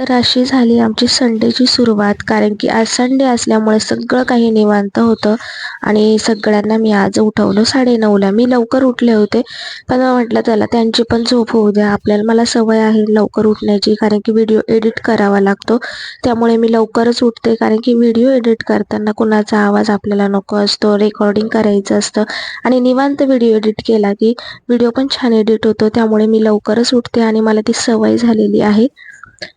तर अशी झाली आमची संडेची सुरुवात. कारण की आज संडे असल्यामुळे सगळं काही निवांत होतं. आणि सगळ्यांना मी आज उठवलं साडेनऊला मी लवकर उठले होते. पण म्हटलं चला त्यांची पण झोप होऊ द्या. आपल्याला मला सवय आहे लवकर उठण्याची. कारण की व्हिडिओ एडिट करावा लागतो. त्यामुळे मी लवकरच उठते. कारण की व्हिडिओ एडिट करताना कुणाचा आवाज आपल्याला नको असतो. रेकॉर्डिंग करायचं असतं. आणि निवांत व्हिडिओ एडिट केला की व्हिडिओ पण छान एडिट होतो. त्यामुळे मी लवकरच उठते आणि मला ती सवय झालेली आहे.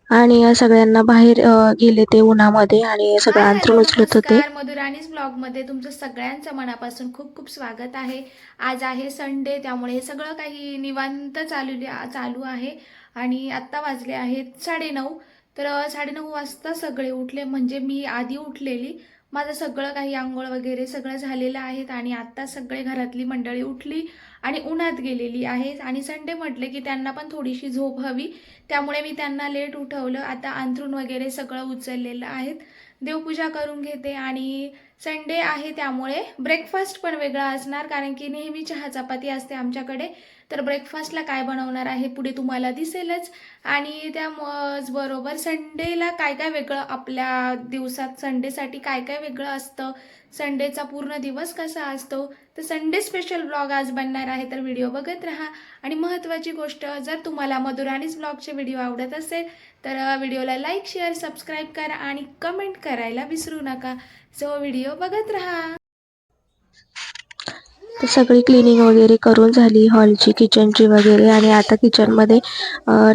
आणि सगळ्यांना बाहेर गेले ते उन्हामध्ये आणि सगळं अंथरूण उचलत होते. मधुराणीच ब्लॉगमध्ये तुमचं सगळ्यांचं मनापासून खूप खूप स्वागत आहे. आज आहे संडे त्यामुळे सगळं काही निवांत चालू चालू आहे. आणि आत्ता वाजले आहेत साडेनऊ. तर साडेनऊ वाजता सगळे उठले म्हणजे मी आधी उठलेली. माझं सगळं काही आंघोळ वगैरे सगळं झालेलं आहेत आणि आत्ता सगळे घरातली मंडळी उठली आणि उन्हात गेलेली आहे आणि संडे म्हटले की त्यांना पण थोडीशी झोप हवी. त्यामुळे मी त्यांना लेट उठवलं. आता अंथरूण वगैरे सगळं उचललेलं आहेत. देवपूजा करून घेते आणि संडे आहे त्यामुळे ब्रेकफास्ट पण वेगळा असणार कारण की नेहमी चहा चपाती असते आमच्याकडे. तर ब्रेकफास्टला काय बनवणार आहे पुढे तुम्हाला दिसेलच. आणि त्याबरोबर संडेला काय काय वेगळं आपल्या दिवसात संडेसाठी काय काय वेगळं असतं? संडेचा पूर्ण दिवस कसा असतो? तर संडे स्पेशल ब्लॉग आज बनणार आहे तर व्हिडिओ बघत राहा. आणि महत्त्वाची गोष्ट जर तुम्हाला मधुराणीच ब्लॉगचे व्हिडिओ आवडत असेल तर व्हिडिओला लाईक शेअर सबस्क्राईब करा आणि कमेंट करायला विसरू नका. सो व्हिडिओ बघत राहा. तर सगळी क्लिनिंग वगैरे करून झाली हॉलची किचनची वगैरे. आणि आता किचनमध्ये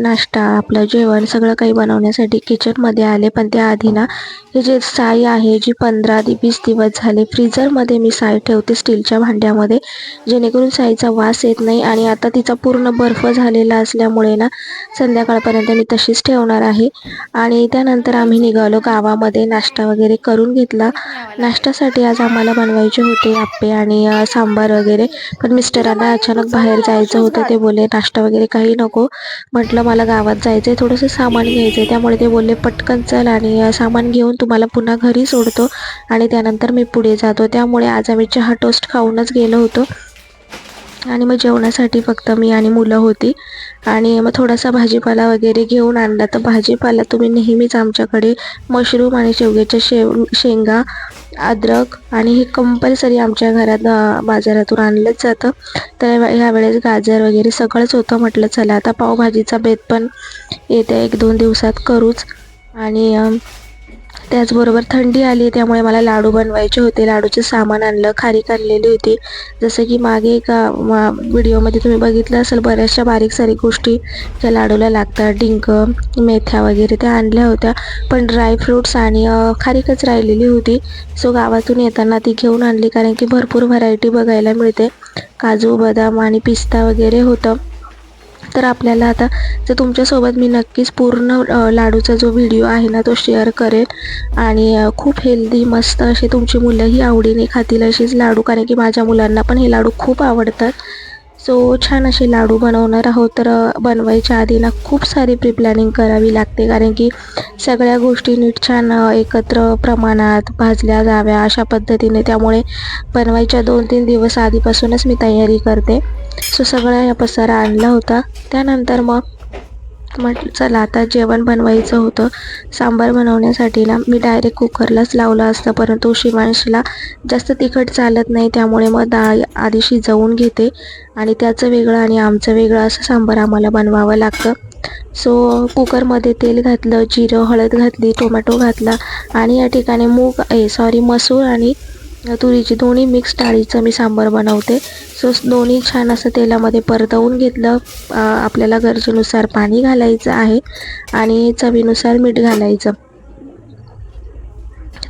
नाश्ता आपलं जेवण सगळं काही बनवण्यासाठी किचनमध्ये आले. पण त्याआधी ना हे जे साई आहे जी पंधरा ते वीस दिवस झाले फ्रीजरमध्ये मी साई ठेवते स्टीलच्या भांड्यामध्ये. जेणेकरून साईचा वास येत नाही. आणि आता तिचा पूर्ण बर्फ झालेला असल्यामुळे ना संध्याकाळपर्यंत मी तशीच ठेवणार आहे. आणि त्यानंतर आम्ही निघालो गावामध्ये. नाश्ता वगैरे करून घेतला. नाश्त्यासाठी आज आम्हाला बनवायचे होते आप्पे आणि सांबार वगैरे. पण मिस्टरांना अचानक बाहेर जायचं होतं ते बोलले नाश्ता वगैरे काही नको. म्हटलं मला गावात जायचं आहे थोडंसं सामान घ्यायचं आहे त्यामुळे ते बोलले पटकन चल आणि सामान घेऊन तुम्हाला पुन्हा घरी सोडतो आणि त्यानंतर मी पुढे जातो. त्यामुळे आज आम्ही चहा टोस्ट खाऊनच गेलो होतो. आणि मग जेवणासाठी फक्त मी आणि मुलं होती. आणि मग थोडासा भाजीपाला वगैरे घेऊन आणला. तर भाजीपाला तुम्ही नेहमीच आमच्याकडे मशरूम आणि शेवग्याच्या शेव शेंगा अद्रक आणि हे कंपल्सरी आमच्या घरात बाजारातून आणलंच जातं. तर ह्या वेळेस गाजर वगैरे सगळंच होतं. म्हटलं चला आता पावभाजीचा बेत पण येत्या एक दोन दिवसात करूच. आणि त्याचबरोबर थंडी आली त्यामुळे मला लाडू बनवायचे होते. लाडूचे सामान आणलं खारीक आणलेली होती. जसं की मागे एका व्हिडिओमध्ये तुम्ही बघितलं असेल बऱ्याचशा बारीक सारीक गोष्टी त्या लाडूला लागतात. डिंक मेथ्या वगैरे त्या आणल्या होत्या. पण ड्रायफ्रूट्स आणि खारीकच राहिलेली होती. सो गावातून येताना ती घेऊन आणली कारण की भरपूर व्हरायटी बघायला मिळते. काजू बदाम आणि पिस्ता वगैरे होतं. तर आपल्याला आता तर तुमच्यासोबत मी नक्कीच पूर्ण लाडूचा जो व्हिडिओ आहे ना तो शेअर करेन. आणि खूप हेल्दी मस्त असे तुमची मुलंही आवडीने खातील अशीच लाडू कारण की माझ्या मुलांना पण हे लाडू खूप आवडतात. सो छान असे लाडू बनवणार आहोत. तर बनवायच्या आधी ना खूप सारी प्री प्लॅनिंग करावी लागते कारण की सगळ्या गोष्टी नीट छान एकत्र प्रमाणात भाजल्या जाव्या अशा पद्धतीने. त्यामुळे बनवायच्या दोन तीन दिवस आधीपासूनच मी तयारी करते. सो सगळा या पसारा आणला होता. त्यानंतर मग म्हटलं चला आता जेवण बनवायचं होतं. सांबार बनवण्यासाठी ना मी डायरेक्ट कुकरलाच लावलं असतं परंतु शिवांशला जास्त तिखट चालत नाही त्यामुळे मग डाळ आधी शिजवून घेते आणि त्याचं वेगळं आणि आमचं वेगळं असं सांबार आम्हाला बनवावं लागतं. सो कुकरमध्ये तेल घातलं जिरं हळद घातली टोमॅटो घातला आणि या ठिकाणी मूग ए सॉरी मसूर आणि तुरीची दोन्ही मिक्स डाळीचं मी सांबार बनवते. सो दोन्ही छान असं तेलामध्ये परतवून घेतलं. आपल्याला गरजेनुसार पाणी घालायचं आहे आणि चवीनुसार मीठ घालायचं.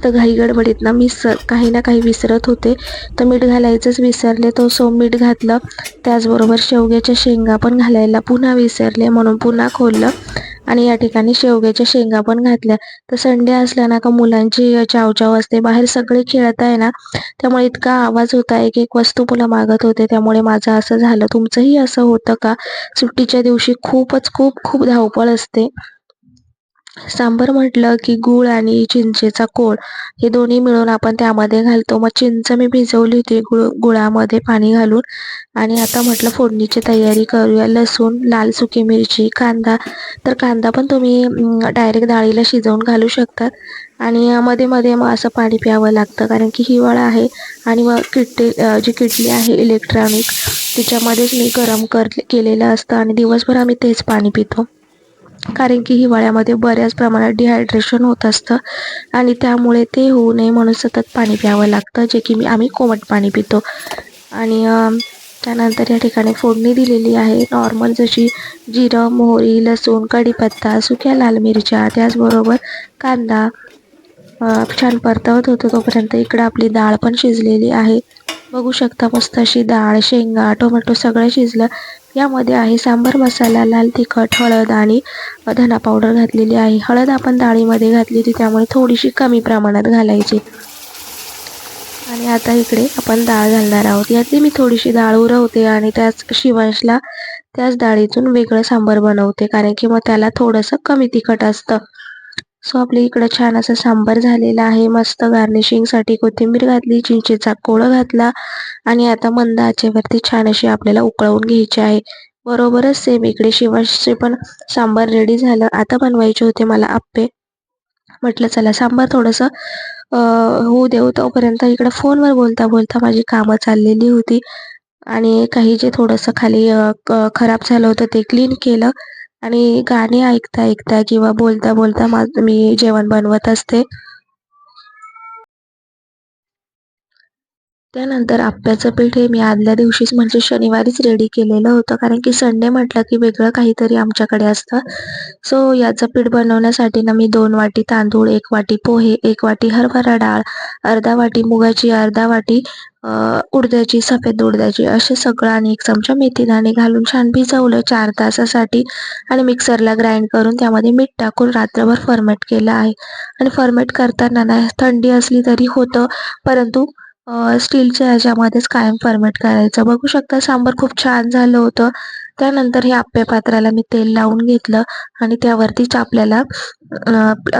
तर घाई गडबडीत ना मी स काही ना काही विसरत होते. तर मीठ घालायचंच विसरले. तो सो मीठ घातलं. त्याचबरोबर शेवग्याच्या शेंगा पण घालायला पुन्हा विसरले. म्हणून पुन्हा खोललं. आणि या ठिकाणी शेवग्याच्या शेंगा पण घातल्या. तर संडे असल्या ना का मुलांची चावचाव असते. बाहेर सगळे खेळत आहे ना त्यामुळे इतका आवाज होता एक एक वस्तू मुलं मागत होते. त्यामुळे माझं असं झालं. तुमचंही असं होतं का? सुट्टीच्या दिवशी खूपच खूप खूप धावपळ असते. सांबर म्हटलं की गूळ आणि चिंचेचा कोळ हे दोन्ही मिळून आपण त्यामध्ये घालतो. मग चिंच मी भिजवली होती गुळ गुळामध्ये पाणी घालून. आणि आता म्हटलं फोडणीची तयारी करूया. लसूण लाल सुकी मिरची कांदा. तर कांदा पण तुम्ही डायरेक्ट डाळीला शिजवून घालू शकतात. आणि मध्ये मध्ये मग असं पाणी प्यावं लागतं. कारण की हिवाळा आहे आणि मग किटली जी किटली आहे इलेक्ट्रॉनिक तिच्यामध्येच मी गरम कर केलेलं असतं. आणि दिवसभर आम्ही तेच पाणी पितो. कारण की हिवाळ्यामध्ये बऱ्याच प्रमाणात डिहायड्रेशन होत असतं. आणि त्यामुळे ते होऊ नये म्हणून सतत पाणी प्यावं लागतं जे की मी आम्ही कोमट पाणी पितो. आणि त्यानंतर या ठिकाणी फोडणी दिलेली आहे. नॉर्मल जशी जिरं मोहरी लसूण कढीपत्ता सुक्या लाल मिरच्या त्याचबरोबर कांदा छान परतवत होतो तोपर्यंत इकडं आपली डाळ पण शिजलेली आहे. बघू शकता मस्त अशी डाळ शेंगा टोमॅटो सगळं शिजलं. यामध्ये आहे सांबार मसाला लाल तिखट हळद आणि धना पावडर घातलेली आहे. हळद आपण डाळीमध्ये घातली होती त्यामुळे थोडीशी कमी प्रमाणात घालायची. आणि आता इकडे आपण डाळ घालणार आहोत. यातली मी थोडीशी डाळ उरवते आणि त्याच शिवांशला त्याच डाळीतून वेगळं सांबार बनवते कारण की मग त्याला थोडंसं कमी तिखट असतं. सो आपल्या इकडं छान असं सांबार झालेला आहे. मस्त गार्निशिंगसाठी कोथिंबीर घातली चिंचेचा कोळ घातला आणि आता मंद आचेवरती छान अशी आपल्याला उकळवून घ्यायची आहे. बरोबरच सेम इकडे शिवांशचे पण सांबार रेडी झालं. आता बनवायचे होते मला आप्पे. म्हटलं चला सांबार थोडंसं होऊ देऊ. तोपर्यंत इकडं फोनवर बोलता बोलता माझी कामं चाललेली होती आणि काही जे थोडंसं खाली खराब झालं होतं ते क्लीन केलं. आणि गाणी ऐकता ऐकता किंवा बोलता बोलता माझं मी जेवण बनवत असते. त्यानंतर आप्याचं पीठ हे मी आदल्या दिवशीच म्हणजे शनिवारीच रेडी केलेलं होतं. कारण की संडे म्हटलं की वेगळं काहीतरी आमच्याकडे असतं. सो याचं पीठ बनवण्यासाठी ना मी दोन वाटी तांदूळ एक वाटी पोहे एक वाटी हरभरा डाळ अर्धा वाटी मुगाची अर्धा वाटी उडद्याची सफेद उडद्याची असे सगळं आणि एक चमचा मेथी दाणे घालून छान भिजवलं चार तासासाठी आणि मिक्सरला ग्राइंड करून त्यामध्ये मीठ टाकून रात्रभर फर्मेट केलं आहे. आणि फर्मेट करताना ना थंडी असली तरी होतं. परंतु स्टीलच्या ह्याच्यामध्येच कायम फर्मेट करायचं. बघू शकता सांबार खूप छान झालं होतं. त्यानंतर हे आप्पे पात्राला मी तेल लावून घेतलं आणि त्यावरतीच आपल्याला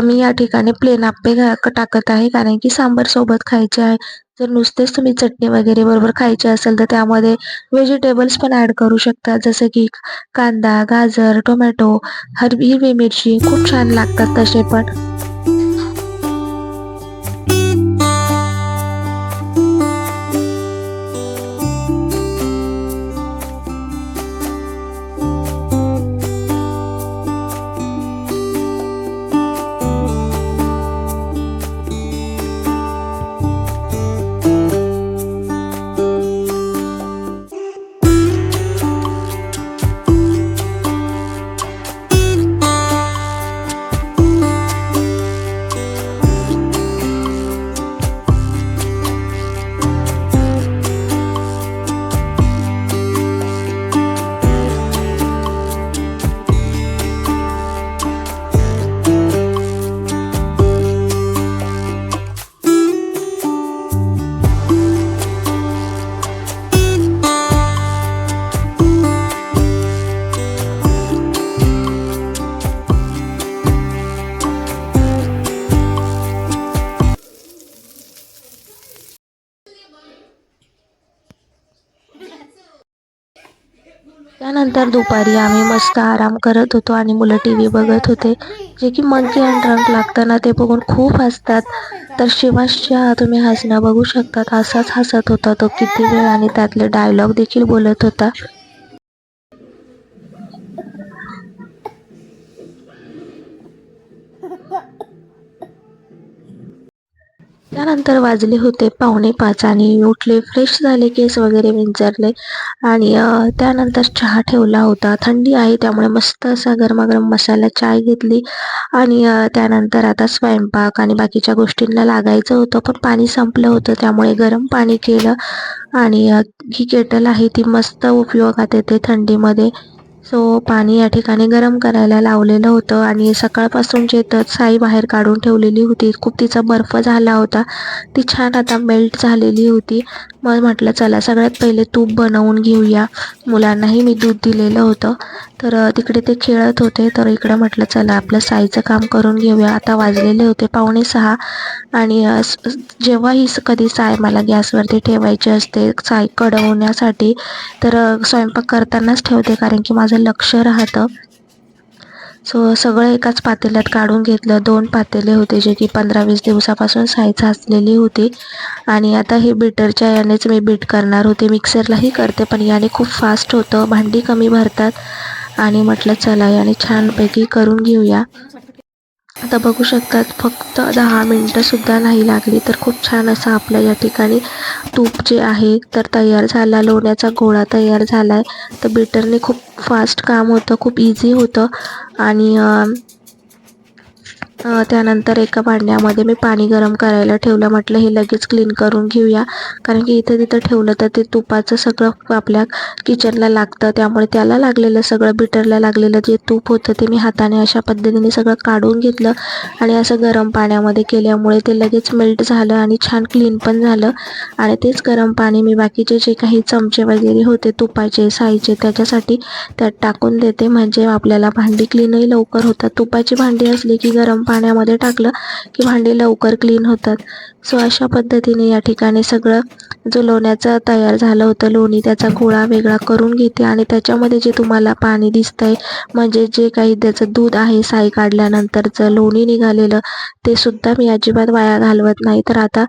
मी या ठिकाणी प्लेन आप्पे टाकत आहे. कारण की सांबार सोबत खायचे आहे. जर नुसतेच तुम्ही चटणी वगैरे बरोबर खायचे असेल तर त्यामध्ये व्हेजिटेबल्स पण ॲड करू शकता. जसं की कांदा गाजर टोमॅटो हरवी हिरवी मिरची खूप छान लागतात तसे पण. त्यानंतर दुपारी आम्ही मस्त आराम करत होतो आणि मुलं टी व्ही बघत होते. जे की मंकी अँड ड्रंक लागतं ना ते बघून खूप हसतात. तर शिवाशच्या तुम्ही हसणं बघू शकतात. असाच हसत होता तो किती वेळ आणि त्यातले डायलॉग देखील बोलत होता. त्यानंतर वाजले होते पावणे पाच आणि उठले फ्रेश झाले केस वगैरे विंचरले आणि त्यानंतर चहा ठेवला होता. थंडी आहे त्यामुळे मस्त असा गरमागरम मसाला चाय घेतली आणि त्यानंतर आता स्वयंपाक आणि बाकीच्या गोष्टींना लागायचं होतं पण पाणी संपलं होतं त्यामुळे गरम पाणी केलं आणि ही केटल आहे ती मस्त उपयोगात येते थंडीमध्ये. सो पाणी या ठिकाणी गरम करायला लावलेलं होतं आणि सकाळपासून जे तर साई बाहेर काढून ठेवलेली होती खूप तिचा बर्फ झाला होता ती छान आता मेल्ट झालेली होती. मग म्हटलं चला सगळ्यात पहिले तूप बनवून घेऊया. मुलांनाही मी दूध दिलेलं होतं. तर तिकडे ते खेळत होते. तर इकडं म्हटलं चला आपलं साईचं काम करून घेऊया. आता वाजलेले होते पावणे सहा आणि अ, जेव्हा ही कधी साय मला गॅसवरती ठेवायची असते साय कडवण्यासाठी तर स्वयंपाक करतानाच ठेवते कारण की माझं लक्ष राहतं. सो सगळं एकाच पातेल्यात काढून घेतलं. दोन पातेले होते जे की पंधरा वीस दिवसापासून साय साचलेली होती. आणि आता हे बीटरच्या यानेच मी बीट करणार होते. मिक्सरलाही करते पण याने खूप फास्ट होतं. भांडी कमी भरतात. आणि म्हटलं चला याने छानपैकी करून घेऊया. आता बघू शकतात फक्त दहा मिनटंसुद्धा नाही लागली तर खूप छान असं आपल्या या ठिकाणी तूप जे आहे तर तयार झाला लोण्याचा गोळा तयार झाला आहे तर बीटरने खूप फास्ट काम होतं खूप इझी होतं. आणि त्यानंतर एका भांड्यामध्ये मी पाणी गरम करायला ठेवलं. म्हटलं हे लगेच क्लीन करून घेऊया. कारण की इथं तिथं ठेवलं तर ते तुपाचं सगळं आपल्या किचनला लागतं. त्यामुळे त्याला लागलेलं सगळं बिटरला लागलेलं जे तूप होतं ते मी हाताने अशा पद्धतीने सगळं काढून घेतलं. आणि असं गरम पाण्यामध्ये केल्यामुळे ते लगेच मेल्ट झालं आणि छान क्लीन पण झालं. आणि तेच गरम पाणी मी बाकीचे जे काही चमचे वगैरे होते तुपाचे साईचे त्याच्यासाठी त्यात टाकून देते. म्हणजे आपल्याला भांडी क्लीनही लवकर होतात. तुपाची भांडी असली की गरम पाण्यामध्ये टाकलं की भांडी लवकर क्लीन होतात. सो अशा पद्धतीने या ठिकाणी सगळं जो लोण्याचं तयार झालं होतं. लोणी त्याचा गोळा वेगळा करून घेते आणि त्याच्यामध्ये जे तुम्हाला पाणी दिसतंय म्हणजे जे काही त्याचं दूध आहे साई काढल्यानंतरचं लोणी निघालेलं ते सुद्धा मी अजिबात वाया घालवत नाही. तर आता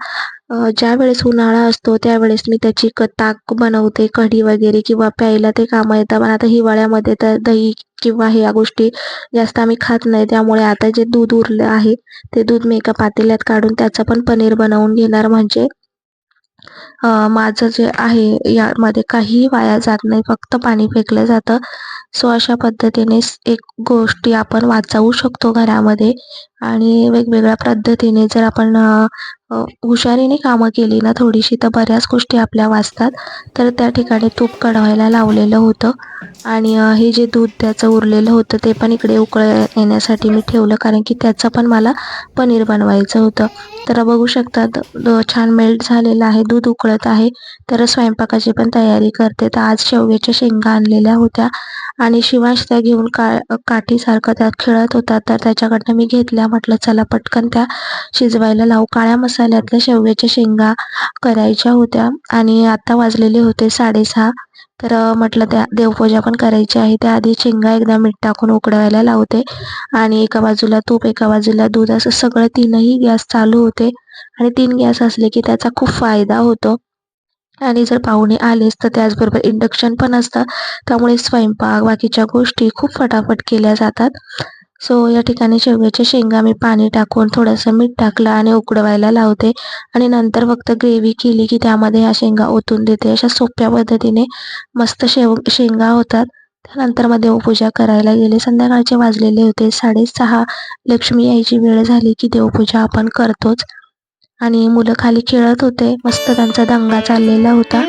ज्या वेळेस उन्हाळा असतो त्यावेळेस मी त्याची क ताक बनवते कढी वगैरे किंवा प्यायला ते कामं येतं पण आता हिवाळ्यामध्ये तर दही किंवा ह्या गोष्टी जास्त आम्ही खात नाही. त्यामुळे आता जे दूध उरलं आहे ते दूध मी एका पातेल्यात काढून त्याचं पण पनीर बनवून घेणार. म्हणजे माझं जे आहे यामध्ये काहीही वाया जात नाही. फक्त पाणी फेकलं जातं. सो अशा पद्धतीने एक गोष्टी आपण वाचवू शकतो घरामध्ये. आणि वेगवेगळ्या पद्धतीने जर आपण हुशारीने कामं केली ना थोडीशी तर बऱ्याच गोष्टी आपल्या वाचतात. तर त्या ठिकाणी तूप कढवायला लावलेलं होतं. आणि हे जे दूध त्याचं उरलेलं होतं ते पण इकडे उकळ येण्यासाठी मी ठेवलं. कारण की त्याचं पण मला पनीर बनवायचं होतं. तर बघू शकतात छान मेल्ट झालेलं आहे. दूध उकळ उकळत आहे. तर स्वयंपाकाची पण तयारी करते. तर आज शेवग्याच्या शेंगा आणलेल्या होत्या आणि शिवांश त्या घेऊन का काठीसारखं त्यात खेळत होता. तर त्याच्याकडनं मी घेतल्या. म्हटलं चला पटकन त्या शिजवायला लावू. काळ्या मसाल्यातल्या शेवग्याच्या शेंगा करायच्या होत्या आणि आता वाजलेले होते साडेसहा. तर म्हटलं त्या देवपूजा पण करायची आहे. त्याआधी शेंगा एकदा मीठ टाकून उकडवायला लावते आणि एका बाजूला तूप एका बाजूला दूध. असं सगळं तीनही गॅस चालू होते. आणि तीन गॅस असले की त्याचा खूप फायदा होतो. आणि जर पाहुणे आलेच तर त्याचबरोबर इंडक्शन पण असतं. त्यामुळे स्वयंपाक बाकीच्या गोष्टी खूप फटाफट केल्या जातात. सो या ठिकाणी शेवग्याच्या शेंगा मी पाणी टाकून थोडंसं मीठ टाकलं आणि उकडवायला लावते. आणि नंतर फक्त ग्रेव्ही केली की त्यामध्ये ह्या शेंगा ओतून देते. अशा सोप्या पद्धतीने मस्त शेव शेंगा होतात. त्यानंतर मग देवपूजा करायला गेले. संध्याकाळचे वाजलेले होते. साडेसहा लक्ष्मी यायची वेळ झाली की देवपूजा आपण करतोच. आणि मुलं खाली खेळत होते. मस्त त्यांचा दंगा चाललेला होता.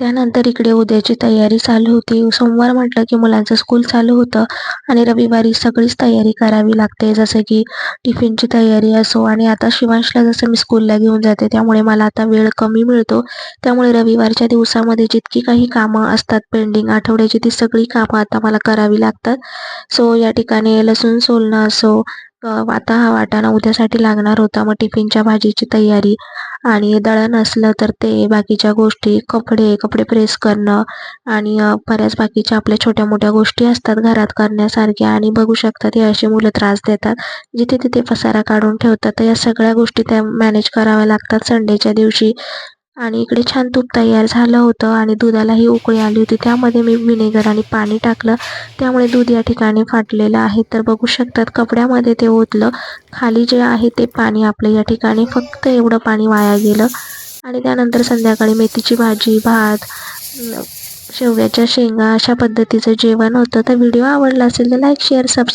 त्यानंतर इकडे उद्याची तयारी चालू होती. सोमवार म्हटलं की मुलांचं स्कूल चालू होतं आणि रविवारी सगळीच तयारी करावी लागते. जसं की टिफिनची तयारी असो आणि आता शिवांशला जसं मी स्कूलला घेऊन जाते त्यामुळे मला आता वेळ कमी मिळतो. त्यामुळे रविवारच्या दिवसामध्ये जितकी काही कामं असतात पेंडिंग आठवड्याची ती सगळी कामं आता मला करावी लागतात. सो या ठिकाणी लसूण सोलणं असो अ, आता हा वाटाणा उद्यासाठी लागणार होता. मग टिफिनच्या भाजीची तयारी आणि दळण असलं तर ते बाकीच्या गोष्टी कपडे कपडे प्रेस करणं आणि बऱ्याच बाकीच्या आपल्या छोट्या मोठ्या गोष्टी असतात घरात करण्यासारख्या आणि बघू शकतात हे असे मुलं त्रास देतात. जिथे तिथे पसारा काढून ठेवतात. तर या सगळ्या गोष्टी त्या मॅनेज कराव्या लागतात. संडेच्या दिवशी आणि इकडे छान तूप तयार झालं होतं आणि दुधालाही उकळी आली होती. त्यामध्ये मी व्हिनेगर आणि पाणी टाकलं. त्यामुळे दूध या ठिकाणी फाटलेलं आहे. तर बघू शकतात कपड्यामध्ये ते ओतलं. खाली जे आहे ते पाणी आपलं या ठिकाणी फक्त एवढं पाणी वाया गेलं. आणि त्यानंतर संध्याकाळी मेथीची भाजी भात शेवग्याच्या शेंगा अशा पद्धतीचं जेवण होतं. तर व्हिडिओ आवडला असेल तर लाईक शेअर सबस्क्राईब